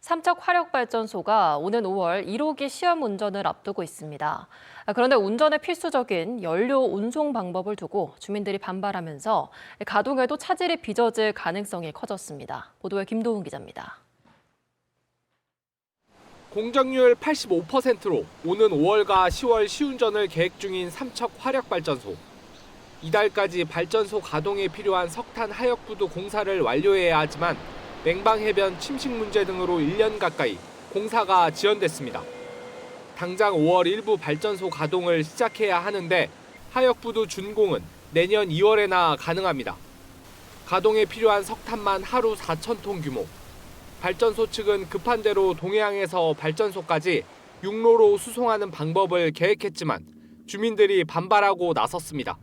삼척 화력발전소가 오는 5월 1호기 시험 운전을 앞두고 있습니다. 아, 그런데 운전에 필수적인 연료 운송 방법을 두고 주민들이 반발하면서 가동에도 차질이 빚어질 가능성이 커졌습니다. 보도에 김도훈 기자입니다. 공정률 85%로 오는 5월과 10월 시운전을 계획 중인 삼척 화력발전소. 이달까지 발전소 가동에 필요한 석탄 하역부두 공사를 완료해야 하지만 냉방해변 침식 문제 등으로 1년 가까이 공사가 지연됐습니다. 당장 5월 일부 발전소 가동을 시작해야 하는데 하역부두 준공은 내년 2월에나 가능합니다. 가동에 필요한 석탄만 하루 4천 톤 규모. 발전소 측은 급한 대로 동해항에서 발전소까지 육로로 수송하는 방법을 계획했지만 주민들이 반발하고 나섰습니다.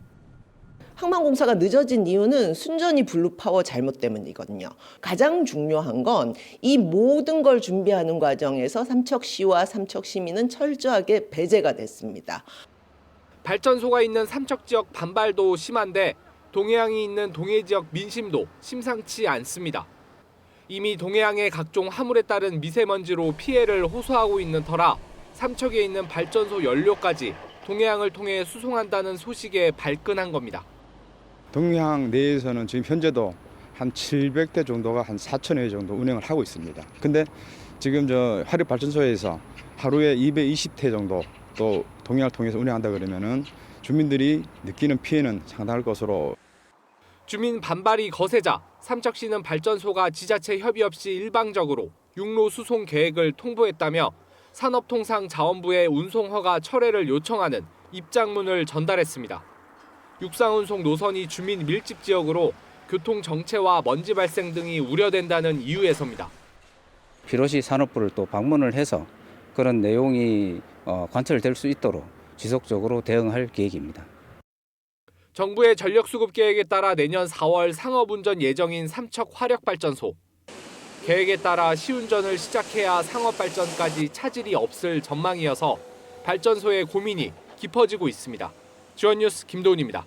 항만공사가 늦어진 이유는 순전히 블루파워 잘못 때문이거든요. 가장 중요한 건 이 모든 걸 준비하는 과정에서 삼척시와 삼척시민은 철저하게 배제가 됐습니다. 발전소가 있는 삼척 지역 반발도 심한데 동해항이 있는 동해 지역 민심도 심상치 않습니다. 이미 동해항의 각종 화물에 따른 미세먼지로 피해를 호소하고 있는 터라 삼척에 있는 발전소 연료까지 동해항을 통해 수송한다는 소식에 발끈한 겁니다. 동해항 내에서는 지금 현재도 한 700대 정도가 한 4천 회 정도 운행을 하고 있습니다. 근데 지금 저 화력 발전소에서 하루에 220회 정도 또 동해항을 통해서 운행한다 그러면은 주민들이 느끼는 피해는 상당할 것으로 주민 반발이 거세자 삼척시는 발전소가 지자체 협의 없이 일방적으로 육로 수송 계획을 통보했다며 산업통상자원부에 운송 허가 철회를 요청하는 입장문을 전달했습니다. 육상운송 노선이 주민 밀집 지역으로 교통 정체와 먼지 발생 등이 우려된다는 이유에서입니다. 비로시 산업부를 또 방문을 해서 그런 내용이 어, 관철될 수 있도록 지속적으로 대응할 계획입니다. 정부의 전력 수급 계획에 따라 내년 4월 상업 운전 예정인 삼척 화력 발전소. 계획에 따라 시운전을 시작해야 상업 발전까지 차질이 없을 전망이어서 발전소의 고민이 깊어지고 있습니다. 주연뉴스 김도훈입니다.